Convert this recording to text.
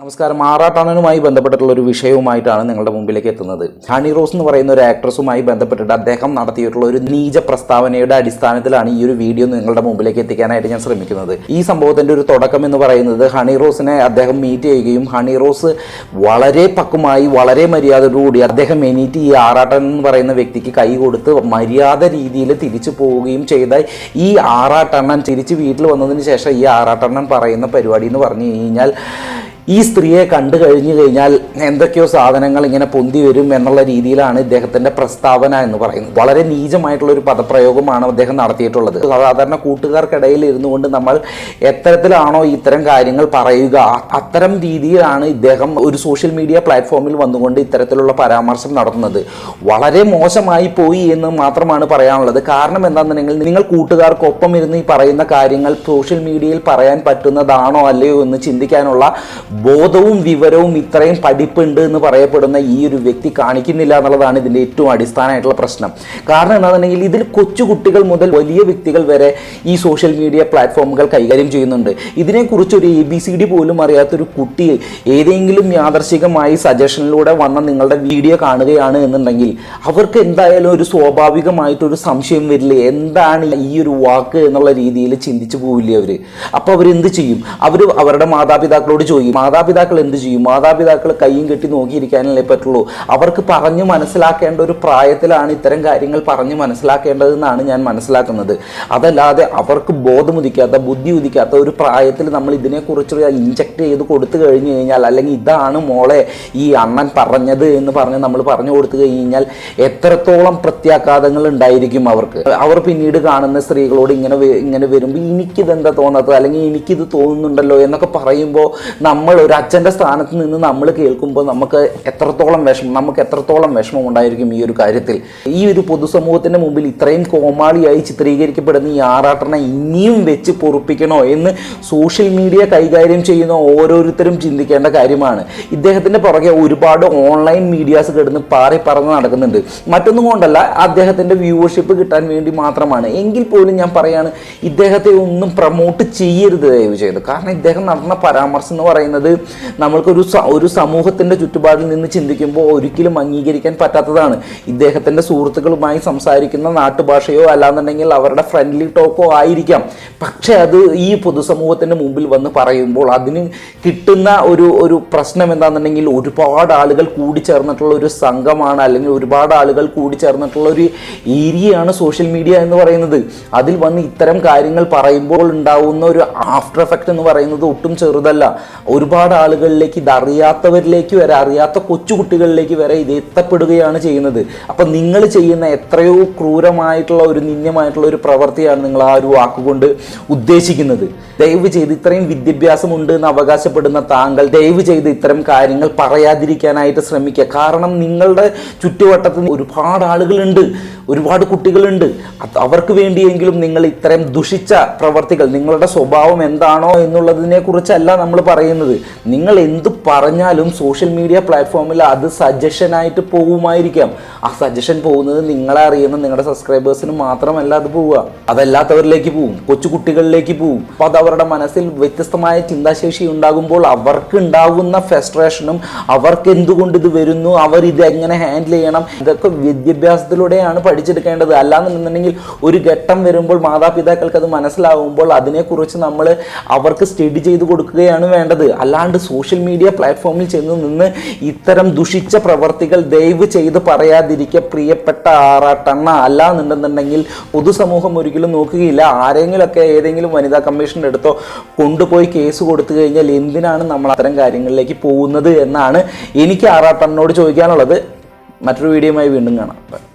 നമസ്കാരം. ആറാട്ടണനുമായി ബന്ധപ്പെട്ടിട്ടുള്ള ഒരു വിഷയവുമായിട്ടാണ് നിങ്ങളുടെ മുമ്പിലേക്ക് എത്തുന്നത്. ഹണി റോസ് എന്ന് പറയുന്ന ഒരു ആക്ട്രസുമായി ബന്ധപ്പെട്ടിട്ട് അദ്ദേഹം നടത്തിയിട്ടുള്ള ഒരു നീച പ്രസ്താവനയുടെ അടിസ്ഥാനത്തിലാണ് ഈ ഒരു വീഡിയോ നിങ്ങളുടെ മുമ്പിലേക്ക് എത്തിക്കാനായിട്ട് ഞാൻ ശ്രമിക്കുന്നത്. ഈ സംഭവത്തിന്റെ ഒരു തുടക്കം എന്ന് പറയുന്നത് ഹണി റോസിനെ അദ്ദേഹം മീറ്റ് ചെയ്യുകയും ഹണി റോസ് വളരെ പക്കുമായി വളരെ മര്യാദയോടുകൂടി അദ്ദേഹം എണീറ്റ് ഈ ആറാട്ടൻ എന്ന് പറയുന്ന വ്യക്തിക്ക് കൈ കൊടുത്ത് മര്യാദ രീതിയിൽ തിരിച്ചു പോവുകയും ചെയ്ത ഈ ആറാട്ടണ്ണൻ തിരിച്ച് വീട്ടിൽ വന്നതിന് ശേഷം ഈ ആറാട്ടണ്ണൻ പറയുന്ന പരിപാടി എന്ന് പറഞ്ഞു കഴിഞ്ഞാൽ ഈ സ്ത്രീയെ കണ്ടു കഴിഞ്ഞു കഴിഞ്ഞാൽ എന്തൊക്കെയോ സാധനങ്ങൾ ഇങ്ങനെ പൊന്തി വരും എന്നുള്ള രീതിയിലാണ് ഇദ്ദേഹത്തിന്റെ പ്രസ്താവന എന്ന് പറയുന്നത്. വളരെ നീചമായിട്ടുള്ള ഒരു പദപ്രയോഗമാണ് അദ്ദേഹം നടത്തിയിട്ടുള്ളത്. സാധാരണ കൂട്ടുകാർക്കിടയിൽ ഇരുന്നു കൊണ്ട് നമ്മൾ എത്തരത്തിലാണോ ഇത്തരം കാര്യങ്ങൾ പറയുക? അത്തരം രീതിയിലാണ് ഇദ്ദേഹം ഒരു സോഷ്യൽ മീഡിയ പ്ലാറ്റ്ഫോമിൽ വന്നുകൊണ്ട് ഇത്തരത്തിലുള്ള പരാമർശം നടത്തുന്നത്. വളരെ മോശമായി പോയി എന്ന് മാത്രമാണ് പറയാനുള്ളത്. കാരണം എന്താണെന്നുണ്ടെങ്കിൽ നിങ്ങൾ കൂട്ടുകാർക്കൊപ്പം ഇരുന്ന് ഈ പറയുന്ന കാര്യങ്ങൾ സോഷ്യൽ മീഡിയയിൽ പറയാൻ പറ്റുന്നതാണോ അല്ലയോ എന്ന് ചിന്തിക്കാനുള്ള ബോധവും വിവരവും ഇത്രയും പഠിപ്പുണ്ട് എന്ന് പറയപ്പെടുന്ന ഈ ഒരു വ്യക്തി കാണിക്കുന്നില്ല എന്നുള്ളതാണ് ഇതിന്റെ ഏറ്റവും അടിസ്ഥാനമായിട്ടുള്ള പ്രശ്നം. കാരണം എന്താണെന്നുണ്ടെങ്കിൽ ഇതിൽ കൊച്ചു കുട്ടികൾ മുതൽ വലിയ വ്യക്തികൾ വരെ ഈ സോഷ്യൽ മീഡിയ പ്ലാറ്റ്ഫോമുകൾ കൈകാര്യം ചെയ്യുന്നുണ്ട്. ഇതിനെക്കുറിച്ച് ഒരു എ ബി സി ഡി പോലും അറിയാത്തൊരു കുട്ടി ഏതെങ്കിലും യാദർശികമായി സജഷനിലൂടെ വന്ന നിങ്ങളുടെ വീഡിയോ കാണുകയാണ് എന്നുണ്ടെങ്കിൽ അവർക്ക് എന്തായാലും ഒരു സ്വാഭാവികമായിട്ടൊരു സംശയം വരില്ലേ? എന്താണ് ഈ ഒരു വാക്ക് എന്നുള്ള രീതിയിൽ ചിന്തിച്ചു പോവില്ലേ അവർ അപ്പോൾ അവരെന്ത് ചെയ്യും? അവർ അവരുടെ മാതാപിതാക്കളോട് ചോദിക്കും മാതാപിതാക്കൾ എന്ത് ചെയ്യും? മാതാപിതാക്കൾ കൈയും കെട്ടി നോക്കിയിരിക്കാനല്ലേ പറ്റുള്ളൂ. അവർക്ക് പറഞ്ഞു മനസ്സിലാക്കേണ്ട ഒരു പ്രായത്തിലാണ് ഇത്തരം കാര്യങ്ങൾ പറഞ്ഞു മനസ്സിലാക്കേണ്ടതെന്നാണ് ഞാൻ മനസ്സിലാക്കുന്നത്. അതല്ലാതെ അവർക്ക് ബോധമുദിക്കാത്ത ബുദ്ധി ഉദിക്കാത്ത ഒരു പ്രായത്തിൽ നമ്മൾ ഇതിനെക്കുറിച്ച് ഇഞ്ചക്ട് ചെയ്ത് കൊടുത്തു കഴിഞ്ഞു കഴിഞ്ഞാൽ അല്ലെങ്കിൽ ഇതാണ് മോളെ ഈ അണ്ണൻ പറഞ്ഞത് എന്ന് പറഞ്ഞ് നമ്മൾ പറഞ്ഞു കൊടുത്തു കഴിഞ്ഞാൽ എത്രത്തോളം പ്രത്യാഘാതങ്ങൾ ഉണ്ടായിരിക്കും അവർക്ക്. അവർ പിന്നീട് കാണുന്ന സ്ത്രീകളോട് ഇങ്ങനെ ഇങ്ങനെ വരുമ്പോൾ എനിക്കിതെന്താ തോന്നാത്തത്? അല്ലെങ്കിൽ എനിക്കിത് തോന്നുന്നുണ്ടല്ലോ എന്നൊക്കെ പറയുമ്പോൾ നമ്മൾ ഒരു അച്ഛന്റെ സ്ഥാനത്ത് നിന്ന് നമ്മൾ കേൾക്കുമ്പോൾ നമുക്ക് എത്രത്തോളം വിഷമം നമുക്ക് എത്രത്തോളം വിഷമം ഉണ്ടായിരിക്കും ഈ ഒരു കാര്യത്തിൽ. ഈ ഒരു പൊതുസമൂഹത്തിന്റെ മുമ്പിൽ ഇത്രയും കോമാളിയായി ചിത്രീകരിക്കപ്പെടുന്ന ഈ ആറാട്ടനെ ഇനിയും വെച്ച് പൊറുപ്പിക്കണോ എന്ന് സോഷ്യൽ മീഡിയ കൈകാര്യം ചെയ്യുന്ന ഓരോരുത്തരും ചിന്തിക്കേണ്ട കാര്യമാണ്. ഇദ്ദേഹത്തിന്റെ പുറകെ ഒരുപാട് ഓൺലൈൻ മീഡിയാസ് കിടന്ന് പാറി പറന്ന് നടക്കുന്നുണ്ട്. മറ്റൊന്നും കൊണ്ടല്ല അദ്ദേഹത്തിന്റെ വ്യൂവർഷിപ്പ് കിട്ടാൻ വേണ്ടി മാത്രമാണ്. എങ്കിൽ പോലും ഞാൻ പറയാണ് ഇദ്ദേഹത്തെ ഒന്നും പ്രൊമോട്ട് ചെയ്യരുത് ദയവ് ചെയ്ത് കാരണം ഇദ്ദേഹം നടന്ന പരാമർശം എന്ന് പറയുന്നത് നമ്മൾക്കൊരു സ- ഒരു സമൂഹത്തിന്റെ ചുറ്റുപാടിൽ നിന്ന് ചിന്തിക്കുമ്പോൾ ഒരിക്കലും അംഗീകരിക്കാൻ പറ്റാത്തതാണ്. ഇദ്ദേഹത്തിന്റെ സുഹൃത്തുക്കളുമായി സംസാരിക്കുന്ന നാട്ടുഭാഷയോ അല്ലാന്നുണ്ടെങ്കിൽ അവരുടെ ഫ്രണ്ട്ലി ടോക്കോ ആയിരിക്കാം. പക്ഷേ അത് ഈ പൊതുസമൂഹത്തിന്റെ മുമ്പിൽ വന്ന് പറയുമ്പോൾ അതിന് കിട്ടുന്ന ഒരു ഒരു പ്രശ്നം എന്താണെന്നുണ്ടെങ്കിൽ ഒരുപാട് ആളുകൾ കൂടിച്ചേർന്നിട്ടുള്ള ഒരു സംഘമാണ് അല്ലെങ്കിൽ ഒരുപാട് ആളുകൾ കൂടിച്ചേർന്നിട്ടുള്ള ഒരു ഏരിയയാണ് സോഷ്യൽ മീഡിയ എന്ന് പറയുന്നത്. അതിൽ വന്ന് ഇത്തരം കാര്യങ്ങൾ പറയുമ്പോൾ ഉണ്ടാവുന്ന ഒരു ആഫ്റ്റർ എഫക്റ്റ് എന്ന് പറയുന്നത് ഒട്ടും ചെറുതല്ല. ഒരുപാട് ആളുകളിലേക്ക് ഇത് അറിയാത്തവരിലേക്ക് വരെ അറിയാത്ത കൊച്ചുകുട്ടികളിലേക്ക് വരെ ഇത് എത്തപ്പെടുകയാണ് ചെയ്യുന്നത്. അപ്പം നിങ്ങൾ ചെയ്യുന്ന എത്രയോ ക്രൂരമായിട്ടുള്ള ഒരു നിന്യമായിട്ടുള്ള ഒരു പ്രവൃത്തിയാണ് നിങ്ങൾ ആ ഒരു വാക്കുകൊണ്ട് ഉദ്ദേശിക്കുന്നത്. ദയവ് ചെയ്ത് ഇത്രയും വിദ്യാഭ്യാസം ഉണ്ട് എന്ന് അവകാശപ്പെടുന്ന താങ്കൾ ദയവ് ചെയ്ത് ഇത്തരം കാര്യങ്ങൾ പറയാതിരിക്കാനായിട്ട് ശ്രമിക്കുക. കാരണം നിങ്ങളുടെ ചുറ്റുവട്ടത്ത് ഒരുപാട് ആളുകളുണ്ട് ഒരുപാട് കുട്ടികളുണ്ട്. അവർക്ക് വേണ്ടിയെങ്കിലും നിങ്ങൾ ഇത്തരം ദുഷിച്ച പ്രവർത്തികൾ നിങ്ങളുടെ സ്വഭാവം എന്താണോ എന്നുള്ളതിനെ കുറിച്ചല്ല നമ്മൾ പറയുന്നത്. നിങ്ങൾ എന്ത് പറഞ്ഞാലും സോഷ്യൽ മീഡിയ പ്ലാറ്റ്ഫോമിൽ അത് സജഷനായിട്ട് പോകുമായിരിക്കാം ആ സജഷൻ പോകുന്നത് നിങ്ങളെ അറിയുന്ന നിങ്ങളുടെ സബ്സ്ക്രൈബേഴ്സിന് മാത്രമല്ല അത് പോവുക. അതല്ലാത്തവരിലേക്ക് പോവും. കൊച്ചു കുട്ടികളിലേക്ക് പോവും. അപ്പോൾ അത് അവരുടെ മനസ്സിൽ വ്യത്യസ്തമായ ചിന്താശേഷി ഉണ്ടാകുമ്പോൾ അവർക്ക് ഉണ്ടാകുന്ന ഫ്രസ്ട്രേഷനും അവർക്ക് എന്തുകൊണ്ട് ഇത് വരുന്നു അവർ ഇത് എങ്ങനെ ഹാൻഡിൽ ചെയ്യണം ഇതൊക്കെ വിദ്യാഭ്യാസത്തിലൂടെയാണ് പഠിച്ചെടുക്കേണ്ടത്. അല്ലാന്നുണ്ടെന്നുണ്ടെങ്കിൽ ഒരു ഘട്ടം വരുമ്പോൾ മാതാപിതാക്കൾക്ക് അത് മനസ്സിലാവുമ്പോൾ അതിനെക്കുറിച്ച് നമ്മൾ അവർക്ക് സ്റ്റഡി ചെയ്ത് കൊടുക്കുകയാണ് വേണ്ടത്. അല്ലാണ്ട് സോഷ്യൽ മീഡിയ പ്ലാറ്റ്ഫോമിൽ ചെന്ന് നിന്ന് ഇത്തരം ദുഷിച്ച പ്രവർത്തികൾ ദയവ് ചെയ്ത് പറയാതിരിക്കുക പ്രിയപ്പെട്ട ആറാട്ടണ്ണ. അല്ല എന്നുണ്ടെന്നുണ്ടെങ്കിൽ പൊതുസമൂഹം ഒരിക്കലും നോക്കുകയില്ല. ആരെങ്കിലുമൊക്കെ ഏതെങ്കിലും വനിതാ കമ്മീഷന്റെ അടുത്തോ കൊണ്ടുപോയി കേസ് കൊടുത്തു കഴിഞ്ഞാൽ എന്തിനാണ് നമ്മൾ അത്തരം കാര്യങ്ങളിലേക്ക് പോകുന്നത് എന്നാണ് എനിക്ക് ആറാട്ടണ്ണനോട് ചോദിക്കാനുള്ളത്. മറ്റൊരു വീഡിയോയുമായി വീണ്ടും കാണാം.